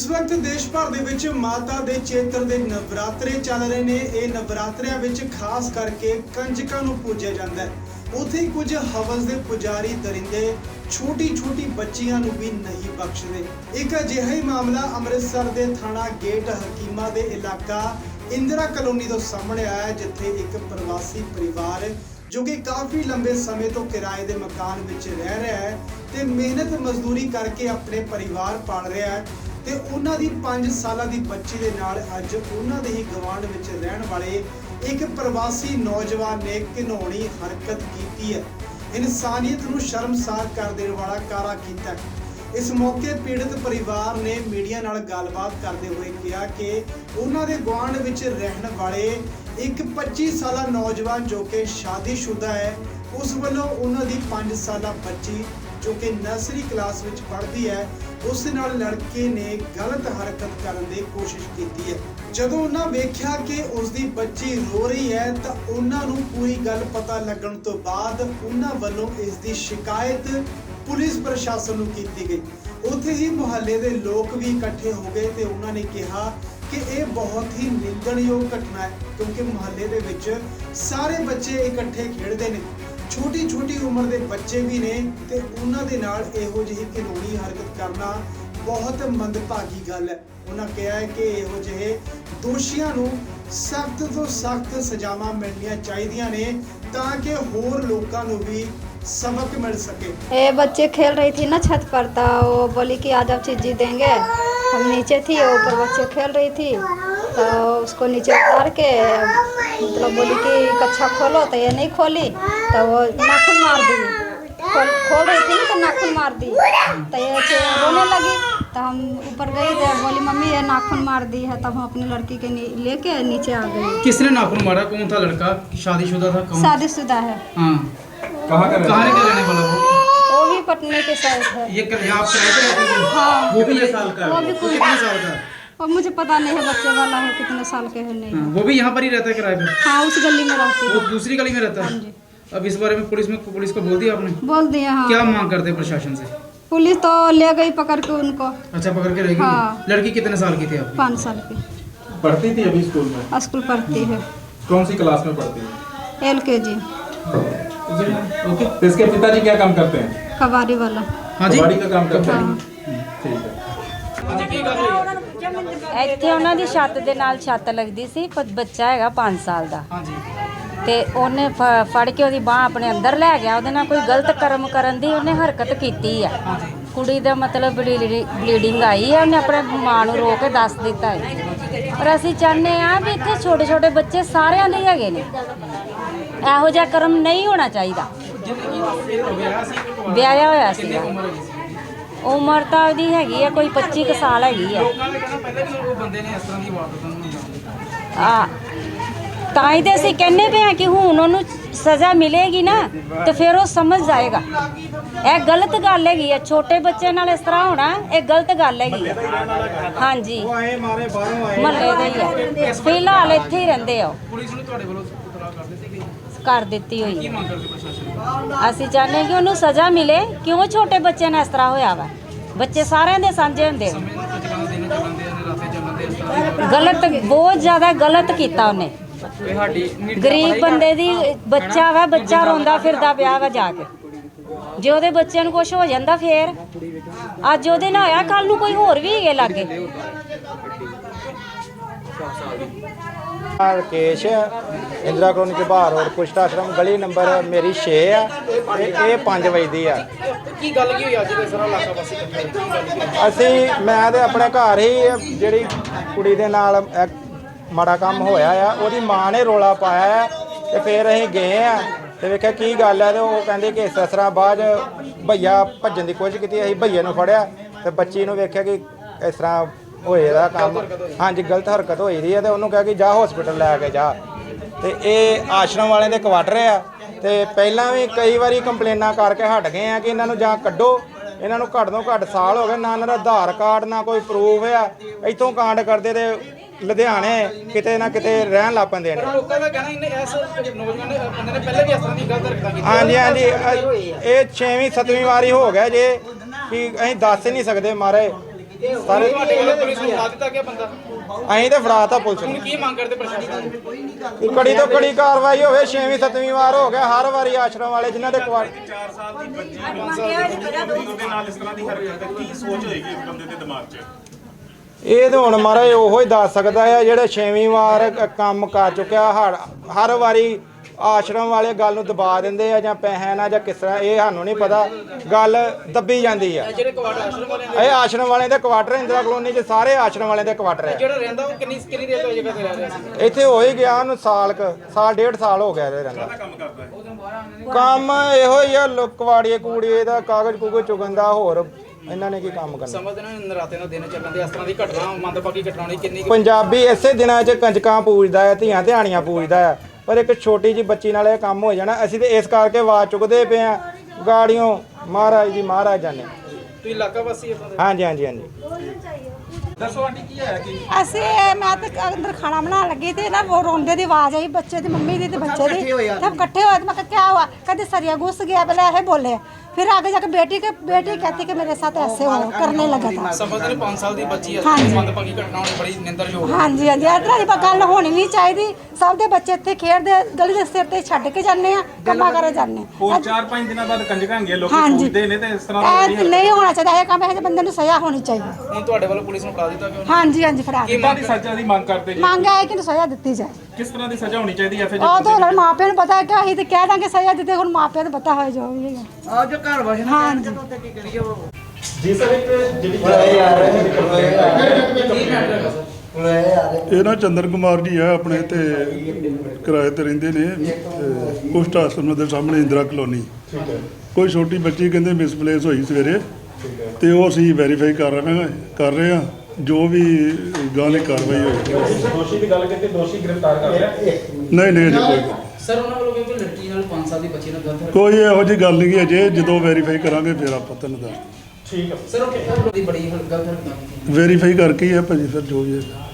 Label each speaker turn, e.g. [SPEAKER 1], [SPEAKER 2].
[SPEAKER 1] ਇਸ ਵਕਤ ਦੇਸ਼ ਭਰ ਦੇ ਵਿੱਚ ਮਾਤਾ ਦੇ ਚੇਤਰ ਦੇ ਨਵਰਾਤਰੇ ਚੱਲ ਰਹੇ ਨੇ। ਇਹ ਨਵਰਾਤਰਿਆਂ ਵਿੱਚ ਖਾਸ ਕਰਕੇ ਕੰਜਕਾਂ ਨੂੰ ਪੂਜਿਆ ਜਾਂਦਾ ਹੈ। ਉੱਥੇ ਕੁਝ ਹਵਸ ਦੇ ਪੁਜਾਰੀ ਦਰਿੰਦੇ ਛੋਟੀ ਛੋਟੀ ਬੱਚੀਆਂ ਨੂੰ ਵੀ ਨਹੀਂ ਬਖਸ਼ਦੇ। ਇੱਕ ਅਜਿਹਾ ਹੀ ਮਾਮਲਾ ਅੰਮ੍ਰਿਤਸਰ ਦੇ ਥਾਣਾ ਗੇਟ ਹਕੀਮਾ ਦੇ ਇਲਾਕਾ ਇੰਦਰਾ ਕਲੋਨੀ ਤੋਂ ਸਾਹਮਣੇ ਆਇਆ ਜਿੱਥੇ ਇੱਕ ਪ੍ਰਵਾਸੀ ਪਰਿਵਾਰ ਜੋ ਕਿ ਕਾਫੀ ਲੰਬੇ ਸਮੇਂ ਤੋਂ ਕਿਰਾਏ ਦੇ ਮਕਾਨ ਵਿੱਚ ਰਹਿ ਰਿਹਾ ਹੈ ਤੇ ਮਿਹਨਤ ਮਜ਼ਦੂਰੀ ਕਰਕੇ ਆਪਣੇ ਪਰਿਵਾਰ ਪਾਲ ਰਿਹਾ ਹੈ ਤੇ ਉਹਨਾਂ ਦੀ 5 ਸਾਲਾਂ ਦੀ ਬੱਚੀ ਦੇ ਨਾਲ ਅੱਜ ਉਹਨਾਂ ਦੇ ਹੀ ਗਵਾਂਢ ਵਿੱਚ ਰਹਿਣ ਵਾਲੇ ਇੱਕ ਪ੍ਰਵਾਸੀ ਨੌਜਵਾਨ ਨੇ ਘਿਨੌਣੀ ਹਰਕਤ ਕੀਤੀ ਹੈ। ਇਨਸਾਨੀਅਤ ਨੂੰ ਸ਼ਰਮਸਾਰ ਕਰ ਦੇਣ ਵਾਲਾ ਕਾਰਾ ਕੀਤਾ ਇਸ ਮੌਕੇ ਪੀੜਤ ਪਰਿਵਾਰ ਨੇ ਮੀਡੀਆ ਨਾਲ ਗੱਲਬਾਤ ਕਰਦੇ ਹੋਏ ਕਿਹਾ ਕਿ ਉਹਨਾਂ ਦੇ ਗੁਆਂਢ ਵਿੱਚ ਰਹਿਣ ਵਾਲੇ ਇੱਕ 25 ਸਾਲਾ ਨੌਜਵਾਨ ਜੋ ਕਿ ਸ਼ਾਦੀशुदा ਹੈ, ਉਸ ਵੱਲੋਂ ਉਹਨਾਂ ਦੀ 5 ਸਾਲਾ ਬੱਚੀ ਜੋ ਕਿ ਨਰਸਰੀ ਕਲਾਸ ਵਿੱਚ ਪੜ੍ਹਦੀ ਹੈ, ਉਸ ਨਾਲ ਲੜਕੇ ਨੇ ਗਲਤ ਹਰਕਤ ਕਰਨ ਦੀ ਕੋਸ਼ਿਸ਼ ਕੀਤੀ ਹੈ। ਜਦੋਂ ਉਹਨਾਂ ਵੇਖਿਆ ਕਿ ਉਸ ਦੀ ਬੱਚੀ ਰੋ ਰਹੀ ਹੈ, ਤਾਂ ਉਹਨਾਂ ਨੂੰ ਪੂਰੀ ਗੱਲ ਪਤਾ ਲੱਗਣ ਤੋਂ ਬਾਅਦ ਉਹਨਾਂ ਵੱਲੋਂ ਇਸ ਦੀ ਸ਼ਿਕਾਇਤ ਪੁਲਿਸ ਪ੍ਰਸ਼ਾਸਨ ਨੂੰ ਕੀਤੀ ਗਈ। ਉੱਥੇ ਹੀ ਮੁਹੱਲੇ ਦੇ ਲੋਕ ਵੀ ਇਕੱਠੇ ਹੋ ਗਏ ਤੇ ਉਹਨਾਂ ਨੇ ਕਿਹਾ ਕਿ ਇਹ ਬਹੁਤ ਹੀ ਨਿੰਦਣਯੋਗ ਘਟਨਾ ਹੈ ਕਿਉਂਕਿ ਮੁਹੱਲੇ ਦੇ ਵਿੱਚ ਸਾਰੇ ਬੱਚੇ ਇਕੱਠੇ ਖੇਡਦੇ ਨੇ ਛੋਟੀ ਛੋਟੀ ਉਮਰ ਦੇ ਬੱਚੇ ਵੀ ਨੇ ਤੇ ਉਹਨਾਂ ਦੇ ਨਾਲ ਇਹੋ ਜਿਹੀ ਕਾਨੂੰਨੀ ਹਰਕਤ ਕਰਨਾ ਬਹੁਤ ਮੰਦਭਾਗੀ ਗੱਲ ਹੈ ਉਹਨਾਂ ਕਿਹਾ ਹੈ ਕਿ ਇਹੋ ਜਿਹੇ ਦੋਸ਼ੀਆਂ ਨੂੰ ਸਖਤ ਤੋਂ ਸਖਤ ਸਜ਼ਾਵਾਂ ਮਿਲਣੀਆਂ ਚਾਹੀਦੀਆਂ ਨੇ ਤਾਂ ਕਿ ਹੋਰ ਲੋਕਾਂ ਨੂੰ ਵੀ सबक मिल सके
[SPEAKER 2] ये बच्चे खेल रही थी ना छत पर तो वो बोली कि आज आप चीज़ देंगे हम नीचे थी वो ऊपर बच्चे खेल रही थी। तो उसको नीचे उतार के मतलब बोली कि कच्छा खोलो तो ये नहीं खोली तो वो नाखून मार दी। खोल खोल रही थी ना तो नाखून मार दी। तो ये रोने लगी तो हम ऊपर गई तो बोली मम्मी ये नाखून मार दी है। तब हम अपनी लड़की के नी- लेके नीचे आ गई
[SPEAKER 3] किसने नाखून मारा? कौन था लड़का? शादीशुदा था? कौन?
[SPEAKER 2] शादीशुदा है।
[SPEAKER 3] हाँ।
[SPEAKER 4] कहाँ के रहने
[SPEAKER 3] वाला?
[SPEAKER 2] भी पटने के साइड है।
[SPEAKER 3] ये कर, आप थे
[SPEAKER 2] हाँ
[SPEAKER 3] वो भी साल का
[SPEAKER 2] वो भी कोई-
[SPEAKER 3] कितने साल का
[SPEAKER 2] और मुझे पता नहीं है बच्चे वाला है कितने साल के है नहीं।
[SPEAKER 3] हाँ, वो भी यहाँ पर ही रहता है किराए पे?
[SPEAKER 2] हाँ उस गली में रहती
[SPEAKER 3] वो दूसरी गली में रहता
[SPEAKER 2] हाँ?
[SPEAKER 3] है
[SPEAKER 2] जी।
[SPEAKER 3] अब इस बारे में पुलिस में पुलिस को बोल दिया आपने?
[SPEAKER 2] बोल दिया हाँ।
[SPEAKER 3] क्या मांग करते हैं प्रशासन से?
[SPEAKER 2] पुलिस तो ले गई पकड़ के उनको।
[SPEAKER 3] अच्छा पकड़ के रहेगी?
[SPEAKER 2] हाँ।
[SPEAKER 3] लड़की कितने साल की थी आपकी?
[SPEAKER 2] पाँच साल की।
[SPEAKER 4] पढ़ती थी अभी स्कूल में?
[SPEAKER 2] स्कूल पढ़ती है।
[SPEAKER 4] कौन सी क्लास में पढ़ती है?
[SPEAKER 2] एल के जी।
[SPEAKER 4] ओके तो इसके पिताजी क्या काम करते हैं
[SPEAKER 2] कबाड़ी वाला
[SPEAKER 3] हाँ जी
[SPEAKER 4] कबाड़ी का काम करते
[SPEAKER 2] हाँ
[SPEAKER 4] हैं ठीक है
[SPEAKER 5] ਇੱਥੇ ਉਹਨਾਂ ਦੀ ਛੱਤ ਦੇ ਨਾਲ ਛੱਤ ਲੱਗਦੀ ਸੀ ਪਰ ਬੱਚਾ ਹੈਗਾ 5 ਸਾਲ ਦਾ
[SPEAKER 3] हाँ जी
[SPEAKER 5] ਤੇ ਉਹਨੇ ਫ- ਫੜ ਕੇ ਉਹਦੀ ਬਾਹ ਆਪਣੇ ਅੰਦਰ ਲੈ ਗਿਆ ਉਹਦੇ ਨਾਲ ਕੋਈ ਗਲਤ ਕਰਮ ਕਰਨ ਦੀ ਉਹਨੇ ਹਰਕਤ ਕੀਤੀ ਆ
[SPEAKER 3] हाँ जी
[SPEAKER 5] ਕੁੜੀ ਦਾ ਮਤਲਬ ਬਲੀਡਿੰਗ ਆਈ ਹੈ ਉਹਨੇ ਆਪਣੇ ਮਾਂ ਨੂੰ ਰੋ ਕੇ ਦੱਸ ਦਿੱਤਾ ਹੈ ਔਰ ਅਸੀਂ ਚਾਹੁੰਦੇ ਆ ਵੀ ਇੱਥੇ ਛੋਟੇ ਛੋਟੇ ਬੱਚੇ ਸਾਰਿਆਂ ਦੇ ਹੈਗੇ ਨੇ। ਇਹੋ ਜਿਹਾ ਕਰਮ ਨਹੀਂ ਹੋਣਾ ਚਾਹੀਦਾ। ਵਿਆਹਿਆ ਹੋਇਆ ਸੀ ਉਮਰ ਤਾਂ ਉਹਦੀ ਹੈਗੀ ਆ ਕੋਈ 25 ਕੁ ਸਾਲ ਹੈਗੀ ਆ। ਆ ਤਾਂ ਹੀ ਤੇ ਅਸੀਂ ਕਹਿੰਦੇ ਪਏ ਆ ਕਿ ਹੁਣ ਉਹਨੂੰ ਸਜ਼ਾ ਮਿਲੇਗੀ ਨਾ ਤੇ ਫਿਰ ਉਹ ਸਮਝ ਜਾਏਗਾ। ਇਹ ਗਲਤ ਗੱਲ ਹੈਗੀ ਆ ਛੋਟੇ ਬੱਚੇ ਨਾਲ ਇਸ ਤਰ੍ਹਾਂ ਹੋਣਾ ਇਹ ਗਲਤ ਗੱਲ ਹੈਗੀ ਆ। ਹਾਂਜੀ। ਮਹੱਲੇ ਦੇ ਹੀ ਆ। ਫਿਲਹਾਲ ਇੱਥੇ ਹੀ ਰਹਿੰਦੇ ਆ ਉਹ।
[SPEAKER 3] ਪੁਲਿਸ ਨੂੰ ਤੁਹਾਡੇ ਵੱਲੋਂ ਇਤਲਾਹ ਕਰ ਦਿੱਤੀ ਗਈ?
[SPEAKER 5] ਕਰ ਦਿੱਤੀ ਹੋਈ
[SPEAKER 3] ਕੀ
[SPEAKER 5] ਹੈ।
[SPEAKER 3] ਮੰਗ ਕਰਦੇ ਪ੍ਰਸ਼ਾਸਨ
[SPEAKER 5] ਅਸੀਂ ਚਾਹੁੰਦੇ ਹਾਂ ਕਿ ਉਹਨੂੰ ਸਜ਼ਾ ਮਿਲੇ। ਕਿਉਂ ਛੋਟੇ ਬੱਚੇ ਨਾਲ ਇਸ ਤਰ੍ਹਾਂ ਹੋਇਆ ਵਾ? ਬੱਚੇ ਸਾਰਿਆਂ ਦੇ ਸਾਂਝੇ ਹੁੰਦੇ।
[SPEAKER 3] ਸਮੇਂ ਰਾਤੇ ਦੇ ਇਸ ਤਰ੍ਹਾਂ।
[SPEAKER 5] ਗਲਤ ਬਹੁਤ ਜ਼ਿਆਦਾ ਗਲਤ ਕੀਤਾ ਉਹਨੇ। ਗਰੀਬ ਬੰਦੇ ਦੀ ਬੱਚਾ ਵਾ ਬੱਚਾ ਰੋਂਦਾ ਫਿਰਦਾ ਪਿਆ ਵਾ ਜਾ ਕੇ। ਜੇ ਉਹਦੇ ਬੱਚਿਆਂ ਨੂੰ ਕੁਝ ਹੋ ਜਾਂਦਾ ਫੇਰ ਅੱਜ ਉਹਦੇ ਨਾਲ ਹੋਇਆ ਕੱਲ ਨੂੰ ਕੋਈ ਹੋਰ ਵੀ ਹੈਗੇ ਲਾਗੇ।
[SPEAKER 6] ਰਕੇਸ਼ ਇੰਦਰਾ ਕਲੋਨੀ ਦੇ ਬਾਹਰ ਰੋਡ ਪੁਸ਼ਟ ਆਸ਼ਰਮ ਗਲੀ ਨੰਬਰ ਮੇਰੀ 6 ਆ ਤੇ ਇਹ 5 ਵਜੇ ਦੀ ਆ।
[SPEAKER 3] ਕੀ ਗੱਲ ਕੀ ਹੋਈ ਅੱਜ ਦੇ ਸਾਰਾ ਇਲਾਕਾ ਵਾਸੀ ਇਕੱਠੇ?
[SPEAKER 6] ਅਸੀਂ ਮੈਂ ਤੇ ਆਪਣੇ ਘਰ ਹੀ ਜਿਹੜੀ ਕੁੜੀ ਦੇ ਨਾਲ ਮਾੜਾ ਕੰਮ ਹੋਇਆ ਆ ਉਹਦੀ ਮਾਂ ਨੇ ਰੋਲਾ ਪਾਇਆ ਆ ਤੇ ਫਿਰ ਅਸੀਂ ਗਏ ਆ ਤੇ ਵੇਖਿਆ ਕੀ ਗੱਲ ਹੈ ਤੇ ਉਹ ਕਹਿੰਦੇ ਕਿ ਤਰ੍ਹਾਂ ਬਾਅਦ ਭਈਆ ਭੱਜਣ ਦੀ ਕੋਸ਼ਿਸ਼ ਕੀਤੀ ਅਸੀਂ ਭਈਏ ਨੂੰ ਫੜਿਆ ਤੇ ਬੱਚੀ ਨੂੰ ਵੇਖਿਆ ਕਿ ਇਸ ਤਰ੍ਹਾਂ ਹੋਏ ਦਾ ਕੰਮ। ਹਾਂਜੀ ਗਲਤ ਹਰਕਤ ਹੋਈ ਦੀ ਹੈ ਤੇ ਉਹਨੂੰ ਕਿਹਾ ਕਿ ਜਾ ਹਸਪੀਟਲ ਲੈ ਕੇ ਜਾ। ਤੇ ਇਹ ਆਸ਼ਰਮ ਵਾਲਿਆਂ ਦੇ ਕੁਆਟਰ ਆ ਤੇ ਪਹਿਲਾਂ ਵੀ ਕਈ ਵਾਰੀ ਕੰਪਲੇਨਾਂ ਕਰਕੇ ਹਟ ਗਏ ਆ ਕਿ ਇਹਨਾਂ ਨੂੰ ਜਾਂ ਕੱਢੋ ਇਹਨਾਂ ਨੂੰ ਘੱਟ ਤੋਂ ਘੱਟ ਸਾਲ ਹੋ ਗਏ ਨਾ ਇਹਨਾਂ ਦਾ ਆਧਾਰ ਕਾਰਡ ਨਾ ਕੋਈ ਪ੍ਰੂਫ ਆ। ਇੱਥੋਂ ਕਾਂਡ ਕਰਦੇ ਤੇ ਲੁਧਿਆਣੇ ਕਿਤੇ ਨਾ ਕਿਤੇ ਰਹਿਣ ਲੱਗ ਪੈਂਦੇ ਨੇ।
[SPEAKER 3] ਲੋਕਾਂ ਦਾ ਕਹਿਣਾ ਇਹਨੇ ਇਸ ਨੌਜਵਾਨ ਨੇ ਬੰਦੇ ਨੇ ਪਹਿਲੇ ਵੀ ਇਸ ਤਰ੍ਹਾਂ ਦੀ ਗਲਤ ਹਰਕਤਾਂ ਕੀਤੀਆਂ
[SPEAKER 6] ਹਾਂਜੀ ਹਾਂਜੀ ਅ- ਇਹ 6ਵੀਂ 7ਵੀਂ ਵਾਰੀ ਹੋ ਗਿਆ ਜੇ ਕਿ ਅਸੀਂ ਦੱਸ ਹੀ ਨਹੀਂ ਸਕਦੇ ਮਾਰੇ। ਸਾਰੇ
[SPEAKER 3] ਤੁਹਾਡੇ ਵੱਲੋਂ ਪੁਲਿਸ ਨੂੰ ਫੜਾ ਦਿੱਤਾ ਗਿਆ ਬੰਦਾ।
[SPEAKER 6] ਅਸੀਂ ਤੇ ਫੜਾਤਾ ਪੁਲਿਸ ਨੂੰ।
[SPEAKER 3] ਕੀ ਮੰਗ ਕਰਦੇ ਪ੍ਰਸ਼ਾਸਨ ਤੋਂ?
[SPEAKER 6] ਕੜੀ ਤੋਂ ਕੜੀ ਕਾਰਵਾਈ ਹੋਵੇ ਛੇਵੀਂ ਸੱਤਵੀਂ ਵਾਰ ਹੋ ਗਿਆ ਹਰ ਵਾਰੀ ਆਸ਼ਰਮ ਵਾਲੇ ਜਿਨ੍ਹਾਂ ਦੇ ਕੁਆਰ
[SPEAKER 7] ਉਹਦੇ ਨਾਲ ਇਸ ਤਰ੍ਹਾਂ ਦੀ ਹਰਕਤ ਹੈ। ਕੀ ਸੋਚ ਹੋਏਗੀ ਇਸ ਬੰਦੇ ਦੇ ਦਿਮਾਗ 'ਚ?
[SPEAKER 6] ਇਹ ਤਾਂ ਹੁਣ ਮਹਾਰਾਜ ਉਹੋ ਹੀ ਦੱਸ ਸਕਦਾ ਹੈ ਜਿਹੜੇ ਛੇਵੀਂ ਵਾਰ ਕ- ਕੰਮ ਕਰ ਚੁੱਕਿਆ ਹਰ ਹਰ ਵਾਰੀ ਆਸ਼ਰਮ ਵਾਲੇ ਗੱਲ ਨੂੰ ਦਬਾ ਦਿੰਦੇ ਆ ਜਾਂ ਪੈਸਿਆਂ ਨਾਲ ਜਾਂ ਕਿਸ ਤਰ੍ਹਾਂ ਇਹ ਸਾਨੂੰ ਨਹੀਂ ਪਤਾ ਗੱਲ ਦੱਬੀ ਜਾਂਦੀ ਆ।
[SPEAKER 3] ਜਿਹੜੇ ਕੁਆਟਰ ਆਸ਼ਰਮ ਵਾਲੇ ਨੇ
[SPEAKER 6] ਇਹ ਆਸ਼ਰਮ ਵਾਲਿਆਂ ਦੇ ਕੁਆਟਰ ਇੰਦਰਾ ਕਲੋਨੀ 'ਚ ਸਾਰੇ ਆਸ਼ਰਮ ਵਾਲਿਆਂ ਦੇ ਕੁਆਟਰ ਆ।
[SPEAKER 3] ਜਿਹੜਾ ਰਹਿੰਦਾ ਉਹ ਕਿੰਨੀ ਕਿੰਨੀ ਦੇਰ ਤੋਂ ਇਹ ਜਗ੍ਹਾ ਤੇ ਰਹਿ ਰਿਹਾ ਸੀ?
[SPEAKER 6] ਇੱਥੇ ਹੋ ਹੀ ਗਿਆ ਉਹਨੂੰ ਸਾਲ ਕ ਸਾਲ ਡੇਢ ਸਾਲ ਹੋ ਗਿਆ ਇਹ ਰਹਿੰਦਾ।
[SPEAKER 7] ਕੰਮ ਕਰਦਾ ਹੈ
[SPEAKER 6] ਕੰਮ ਇਹੋ ਹੀ ਆ ਲੁਕਵਾੜੀਏ ਕੂੜੀਏ ਦਾ ਕਾਗਜ਼ ਕੂਗਜ਼ ਚੁਗਣ ਦਾ ਹੋਰ ਇਹਨਾਂ ਨੇ ਕੀ ਕੰਮ ਕਰਨਾ?
[SPEAKER 3] ਸਮਝਦੇ ਨੇ ਨਰਾਤੇ ਨੂੰ ਦਿਨ ਚੱਲਣ ਦੇ ਇਸ ਤਰ੍ਹਾਂ ਦੀ ਘਟਨਾ ਮੰਦਭਾਗੀ ਘਟਨਾ ਹੋਣੀ ਕਿੰਨੀ
[SPEAKER 6] ਪੰਜਾਬੀ ਇਸੇ ਦਿਨਾਂ 'ਚ ਕੰਜਕਾਂ ਪੂਜਦਾ ਹੈ ਧੀਆਂ ਧਿਆਣੀਆਂ ਪੂਜਦਾ ਹੈ। ਪਰ ਇੱਕ ਛੋਟੀ ਜੀ ਬੱਚੀ ਨਾਲ ਇਹ ਕੰਮ ਹੋ ਜਾਣਾ ਅਸੀਂ ਤੇ ਇਸ ਕਰਕੇ ਆਵਾਜ਼ ਚੁੱਕਦੇ ਪਏ ਆ ਗਾੜੀਆਂ ਮਹਾਰਾਜ ਦੀ ਮਹਾਰਾਜਾਂ ਨੇ
[SPEAKER 3] ਤੁਸੀਂ ਇਲਾਕਾ ਵਾਸੀ ਇਦਾਂ
[SPEAKER 6] ਹਾਂਜੀ ਹਾਂਜੀ ਹਾਂਜੀ।
[SPEAKER 4] ਦੱਸੋ ਆਂਟੀ ਕੀ ਹੋਇਆ ਕੀ?
[SPEAKER 8] ਅਸੀਂ ਇਹ- ਮੈਂ ਤੇ ਅੰਦਰ ਖਾਣਾ ਬਣਾਉਣ ਲੱਗੀ ਤੇ ਨਾ ਉਹ ਰੋਂਦੇ ਦੀ ਆਵਾਜ਼ ਆਈ ਬੱਚੇ ਦੀ ਮੰਮੀ ਦੀ ਤੇ ਬੱਚੇ ਦੀ। ਸਭ ਇਕੱਠੇ ਹੋਏ ਤੇ ਮੈਂ ਕਿਹਾ ਕੀ ਹੋਇਆ? ਕਹਿੰਦੇ ਸਰੀਆ ਗੁੱਸ ਗਿਆ ਪਹਿਲਾਂ ਇਹ ਬੋਲੇ। फिर आगे जाके बेटी के बेटी कहती कि मेरे साथ ऐसे हो करने लगा था
[SPEAKER 3] ਸਮਝਦੇ ਨੇ 5 ਸਾਲ ਦੀ ਬੱਚੀ ਹੈ
[SPEAKER 8] ਹਾਂਜੀ।
[SPEAKER 3] ਮੰਦਭਾਗੀ ਘਟਨਾ ਹੋਣੀ ਬੜੀ ਨਿੰਦਰਯੋਗ ਹੈ
[SPEAKER 8] ਹਾਂਜੀ ਹਾਂਜੀ ਇਸ ਤਰ੍ਹਾਂ ਦੀ ਬ- ਗੱਲ ਹੋਣੀ ਨਹੀਂ ਚਾਹੀਦੀ ਸਭ ਦੇ ਬੱਚੇ ਇੱਥੇ ਖੇਡਦੇ ਗਲੀ ਦੇ ਸਿਰ ਤੇ ਛੱਡ ਕੇ ਜਾਂਦੇ ਆ ਕੰਮਾਂ ਕਰੇ ਜਾਂਦੇ
[SPEAKER 4] ਹੋਰ 4-5 ਦਿਨਾਂ ਬਾਅਦ ਕੰਜਕਾਂ ਹੈਗੀਆਂ ਲੋਕੀ
[SPEAKER 8] ਹਾਂਜੀ।
[SPEAKER 4] ਪੂਜਦੇ ਨੇ ਤੇ ਇਸ ਤਰ੍ਹਾਂ ਦਾ
[SPEAKER 8] ਇਹ ਨਹੀਂ ਹੋਣਾ ਚਾਹੀਦਾ ਇਹ ਕੰਮ ਇਹ ਜਿਹੇ ਬੰਦੇ ਨੂੰ ਸਜ਼ਾ ਹੋਣੀ ਚਾਹੀਦੀ
[SPEAKER 3] ਹੁਣ ਤੁਹਾਡੇ ਵੱਲੋਂ ਪੁਲਿਸ ਨੂੰ ਫੜਾ ਦਿੱਤਾ ਗਿਆ
[SPEAKER 8] ਹਾਂਜੀ ਹਾਂਜੀ ਫੜਾ
[SPEAKER 3] ਕੀ
[SPEAKER 8] ਦਿਓ।
[SPEAKER 4] ਕਿੰਨਾ ਦੀ ਸਜ਼ਾ ਦੀ ਮੰਗ ਕਰਦੇ ਜੀ
[SPEAKER 8] ਮੰਗ ਹੈ ਕਿ ਇਹਨੂੰ ਸਜ਼ਾ ਦਿੱਤੀ ਜਾਏ
[SPEAKER 4] ਕਿਸ ਤਰ੍ਹਾਂ ਦੀ ਸਜ਼ਾ ਹੋਣੀ ਚਾਹੀਦੀ ਹੈ ਫਿਰ
[SPEAKER 8] ਉਹ ਤਾਂ ਹੁਣ ਮਾਪਿਆਂ ਨੂੰ ਪਤਾ ਹੈ ਕਿ ਅਸੀਂ ਤੇ ਕਹਿ ਦਾਂਗੇ ਸਜ਼ਾ ਦਿੱਤੇ ਹੁਣ ਮਾਪਿਆਂ ਨੂੰ ਪਤਾ ਹੋਏ ਜੋ ਵੀ ਹੈਗਾ। ਆ ਜੋ ਘਰ ਵਸਣਾ ਹਾਂਜੀ।
[SPEAKER 9] ਇਹ ਨਾ ਚੰਦਰ ਕੁਮਾਰ ਜੀ ਆ ਆਪਣੇ ਤੇ ਕਿਰਾਏ ਤੇ ਰਹਿੰਦੇ ਨੇ ਤੇ ਕੁਸ਼ਟ ਆਸ਼ਰਮ ਦੇ ਸਾਹਮਣੇ ਇੰਦਰਾ ਕਲੋਨੀ। ਕੋਈ ਛੋਟੀ ਬੱਚੀ ਕਹਿੰਦੇ ਮਿਸਪਲੇਸ ਹੋਈ ਸਵੇਰੇ ਤੇ ਉਹ ਅਸੀਂ ਵੈਰੀਫਾਈ ਕਰ ਰਹੇ ਹਾਂ ਕਰ ਰਹੇ ਹਾਂ। ਜੋ ਵੀ ਗਾਂ ਦੀ ਕਾਰਵਾਈ ਹੋਈ।
[SPEAKER 4] ਦੋਸ਼ੀ ਦੀ ਗੱਲ ਕਰਕੇ ਦੋਸ਼ੀ ਗ੍ਰਿਫਤਾਰ ਕਰ ਲਿਆ।
[SPEAKER 9] ਨਹੀਂ ਨਹੀਂ ਅਜੇ ਕੋਈ ਗੱਲ ਨਹੀਂ।
[SPEAKER 3] ਸਰ ਉਹਨਾਂ ਵੱਲੋਂ ਕਿਉਂਕਿ ਲੜਕੀ ਨਾਲ 5 ਸਾਲ ਦੀ ਬੱਚੀ ਨਾਲ ਗਲਤ
[SPEAKER 9] ਕੋਈ ਇਹੋ ਜਿਹੀ ਗੱਲ ਨਹੀਂ ਅਜੇ ਜਦੋਂ ਵੈਰੀਫਾਈ ਕਰਾਂਗੇ ਫਿਰ ਆਪਾਂ ਤੁਹਾਨੂੰ ਦੱਸ
[SPEAKER 3] ਸਰ ਉਹ ਦੀ ਬੜੀ ਗਲਤ ਹਰਕਤ ਕੀਤੀ?
[SPEAKER 9] ਵੈਰੀਫਾਈ ਕਰਕੇ ਹੀ ਹੈ ਭਾਜੀ ਫਿਰ ਜੋ ਵੀ ਹੈ।